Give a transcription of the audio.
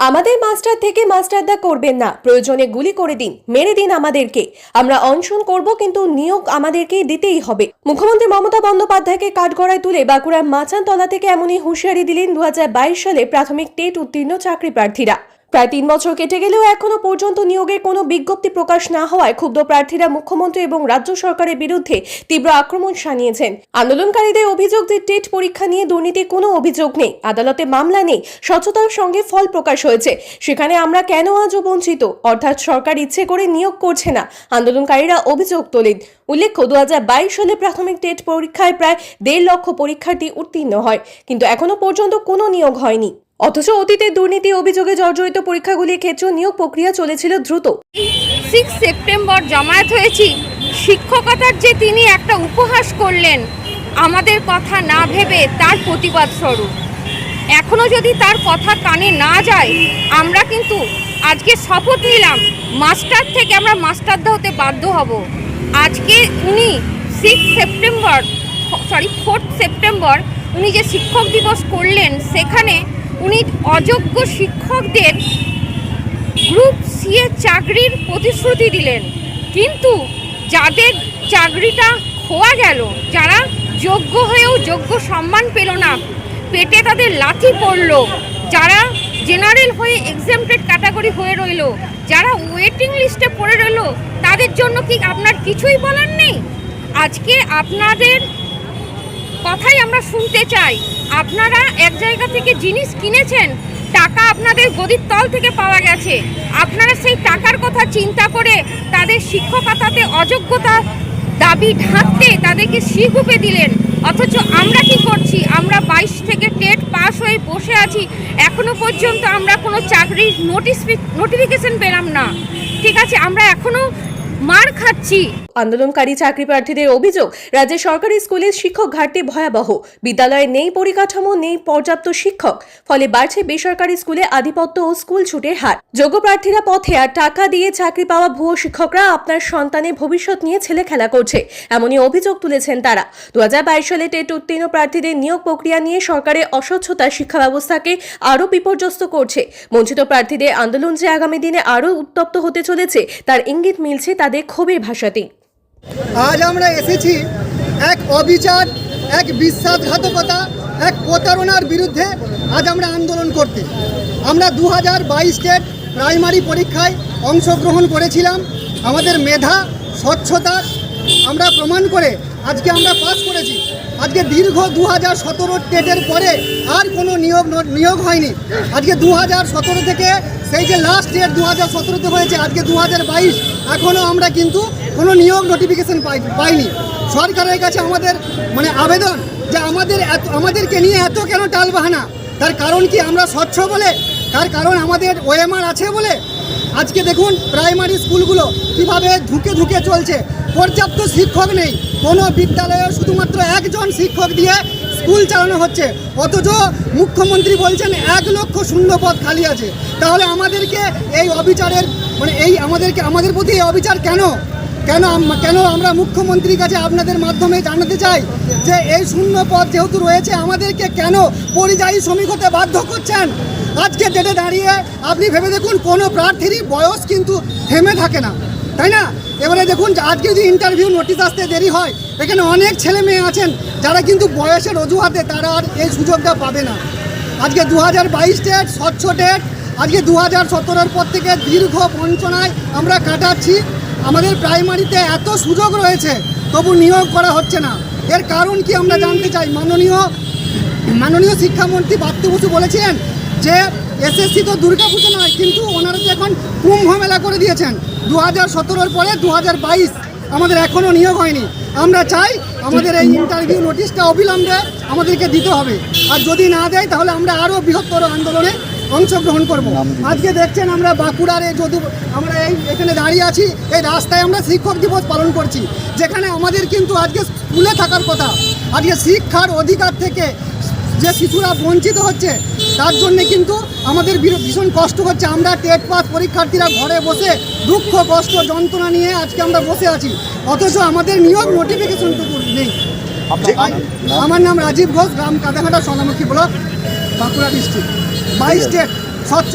আমাদের মাস্টার থেকে মাস্টারদা করবেন না। প্রয়োজনে গুলি করে দিন, মেরে দিন আমাদেরকে। আমরা অনশন করব কিন্তু নিয়োগ আমাদেরকে দিতেই হবে। মুখ্যমন্ত্রী মমতা বন্দ্যোপাধ্যায়কে কাঠগড়ায় তুলে বাঁকুড়ার মাচানতলা থেকে এমনই হুঁশিয়ারি দিলেন দু হাজার বাইশ সালে প্রাথমিক টেট উত্তীর্ণ চাকরি প্রার্থীরা। প্রায় তিন বছর কেটে গেলেও এখনও পর্যন্ত নিয়োগের কোনো বিজ্ঞপ্তি প্রকাশ না হওয়ায় ক্ষুব্ধ প্রার্থীরা মুখ্যমন্ত্রী এবং রাজ্য সরকারের বিরুদ্ধে তীব্র আক্রমণ শানিয়েছেন। আন্দোলনকারীদের অভিযোগ যে টেট পরীক্ষা নিয়ে দুর্নীতির কোনো অভিযোগ নেই। আদালতে মামলা নেই। স্বচ্ছতার সঙ্গে ফল প্রকাশ হয়েছে। সেখানে আমরা কেন আজও বঞ্চিত? অর্থাৎ সরকার ইচ্ছে করে নিয়োগ করছে না। আন্দোলনকারীরা অভিযোগ তোলেন। উল্লেখ্য দু হাজার বাইশ সালে প্রাথমিক টেট পরীক্ষায় প্রায় দেড় লক্ষ পরীক্ষার্থী উত্তীর্ণ হয়। কিন্তু এখনও পর্যন্ত কোনো নিয়োগ হয়নি। অথচ অতীতে দুর্নীতি অভিযোগে জর্জরিত পরীক্ষাগুলির ক্ষেত্রে নিয়োগ প্রক্রিয়া চলেছিল দ্রুত। সিক্স সেপ্টেম্বর জামায়াত হয়েছি। শিক্ষকতার যে তিনি একটা উপহাস করলেন, আমাদের কথা না ভেবে তার প্রতিবাদ স্বরূপ। এখনও যদি তার কথা কানে না যায়, আমরা কিন্তু আজকে শপথ নিলাম, মাস্টার থেকে আমরা মাস্টারদা হতে বাধ্য হব। আজকে উনি six September, sorry, fourth September উনি যে শিক্ষক দিবস করলেন, সেখানে উনি অযোগ্য শিক্ষকদের গ্রুপ সি এর চাকরির প্রতিশ্রুতি দিলেন। কিন্তু যাদের চাকরিটা খোয়া গেল, যারা যোগ্য হয়েও যোগ্য সম্মান পেল না, পেটে তাদের লাথি পড়ল। যারা জেনারেল হয়ে এক্সামটেড ক্যাটাগরি হয়ে রইল, যারা ওয়েটিং লিস্টে পড়ে রইল, তাদের জন্য কি আপনার কিছুই বলার নেই? আজকে আপনাদের কথাই আমরা শুনতে চাই। আপনারা এক জায়গা থেকে জিনিস কিনেছেন, টাকা আপনাদের গদির তল থেকে পাওয়া গেছে। আপনারা সেই টাকার কথা চিন্তা করে তাদের শিক্ষকতাতে অযোগ্যতা দাবি ঢাকতে তাদেরকে শিগুপে দিলেন। অথচ আমরা কি করছি? আমরা বাইশ থেকে টেট পাস হয়ে বসে আছি। এখনও পর্যন্ত আমরা কোনো চাকরির নোটিস নোটিফিকেশন পেলাম না। ঠিক আছে, আমরা এখনও মার খাচ্ছি। আন্দোলনকারী চাকরি প্রার্থীদের অভিযোগ রাজ্যের সরকারি স্কুলের শিক্ষক ঘাটতি ভয়াবহ। বিদ্যালয়ে নেই পরিকাঠামো, নেই পর্যাপ্ত শিক্ষক। ফলে বাড়ছে বেসরকারি স্কুলে আধিপত্য ও স্কুল ছুটের হার। যোগ্য প্রার্থীরা পথে আর টাকা দিয়ে চাকরি পাওয়া ভুয়ো শিক্ষকরা আপনার সন্তানের ভবিষ্যৎ নিয়ে ছেলে খেলা করছে, এমনই অভিযোগ তুলেছেন তারা। দু হাজার বাইশ সালে টেট উত্তীর্ণ প্রার্থীদের নিয়োগ প্রক্রিয়া নিয়ে সরকারের অস্বচ্ছতা শিক্ষা ব্যবস্থাকে আরও বিপর্যস্ত করছে। বঞ্চিত প্রার্থীদের আন্দোলন যে আগামী দিনে আরও উত্তপ্ত হতে চলেছে, তার ইঙ্গিত মিলছে তাদের ক্ষোভের ভাষাতেই। আজ আমরা এসেছি এক অবিচার, এক বিশ্বাসঘাতকতা, এক প্রতারণার বিরুদ্ধে আজ আমরা আন্দোলন করতে। আমরা দু হাজার বাইশ স্টেট প্রাইমারি পরীক্ষায় অংশগ্রহণ করেছিলাম। আমাদের মেধা, স্বচ্ছতা, আমরা প্রমাণ করে আজকে আমরা পাস করেছি। আজকে দীর্ঘ দু হাজার সতেরো টেটের পরে আর কোনো নিয়োগ নিয়োগ হয়নি। আজকে দু হাজার সতেরো থেকে সেই যে লাস্ট ডেট দু হাজার সতেরোতে হয়েছে, আজকে দু হাজার বাইশ এখনও আমরা কিন্তু কোনো নিয়োগ নোটিফিকেশন পাই পাইনি। সরকারের কাছে আমাদের মানে আবেদন যে আমাদের এত আমাদেরকে নিয়ে এত কেন টালবাহানা? তার কারণ কি আমরা স্বচ্ছ বলে? তার কারণ আমাদের ওএমআর আছে বলে? আজকে দেখুন প্রাইমারি স্কুলগুলো কীভাবে ঢুকে ঢুকে চলছে। পর্যাপ্ত শিক্ষক নেই। কোনো বিদ্যালয়ে শুধুমাত্র একজন শিক্ষক দিয়ে স্কুল চালানো হচ্ছে। অথচ মুখ্যমন্ত্রী বলছেন এক লক্ষ শূন্য পদ খালি আছে। তাহলে আমাদেরকে এই অবিচারের মানে এই আমাদেরকে আমাদের প্রতি এই অবিচার কেন? কেন কেন আমরা মুখ্যমন্ত্রীর কাছে আপনাদের মাধ্যমে জানাতে চাই যে এই শূন্য পদ যেহেতু রয়েছে, আমাদেরকে কেন পরিযায়ী শ্রমিক হতে বাধ্য করছেন? আজকে ডেটে দাঁড়িয়ে আপনি ভেবে দেখুন, কোনো প্রার্থীরই বয়স কিন্তু থেমে থাকে না। তাই না? এবারে দেখুন, আজকে যদি ইন্টারভিউ নোটিশ আসতে দেরি হয়, এখানে অনেক ছেলে মেয়ে আছেন, যারা কিন্তু বয়সের অজুহাতে তারা আর এই সুযোগটা পাবে না। আজকে দু হাজার বাইশ ডেট, স্বচ্ছ ডেট, আজকে দু হাজার সতেরোর পর থেকে দীর্ঘ বঞ্চনায় আমরা কাটাচ্ছি। আমাদের প্রাইমারিতে এত সুযোগ রয়েছে, তবু নিয়োগ করা হচ্ছে না। এর কারণ কি আমরা জানতে চাই? মাননীয় মাননীয় শিক্ষামন্ত্রী বাপ্তু বসু বলেছিলেন যে, এসএসসি তো দুর্গাপুজো নয়, কিন্তু ওনারা তো এখন কুম্ভ মেলা করে দিয়েছেন। দু হাজার সতেরোর পরে দু হাজার বাইশ আমাদের এখনও নিয়োগ হয়নি। আমরা চাই আমাদের এই ইন্টারভিউ নোটিশটা অবিলম্বে আমাদেরকে দিতে হবে। আর যদি না দেয়, তাহলে আমরা আরও বৃহত্তর আন্দোলনে অংশগ্রহণ করব। আজকে দেখছেন আমরা বাঁকুড়ার এই যদু আমরা এই এখানে দাঁড়িয়ে আছি এই রাস্তায় আমরা শিক্ষক দিবস পালন করছি। যেখানে আমাদের কিন্তু আজকে স্কুলে থাকার কথা। আজকে শিক্ষার অধিকার থেকে যে শিশুরা বঞ্চিত হচ্ছে তার জন্যে কিন্তু আমাদের ভীষণ কষ্ট হচ্ছে। আমরা টেট পাস পরীক্ষার্থীরা ঘরে বসে দুঃখ কষ্ট যন্ত্রণা নিয়ে আজকে আমরা বসে আছি। অথচ আমাদের নিয়োগ নোটিফিকেশনটুকু নেই। আমার নাম রাজীব ঘোষ গ্রাম কাদাঘাটা সোনামুখী ব্লক বাঁকুড়া ডিস্ট্রিক্ট বাইশ স্টেট স্বচ্ছ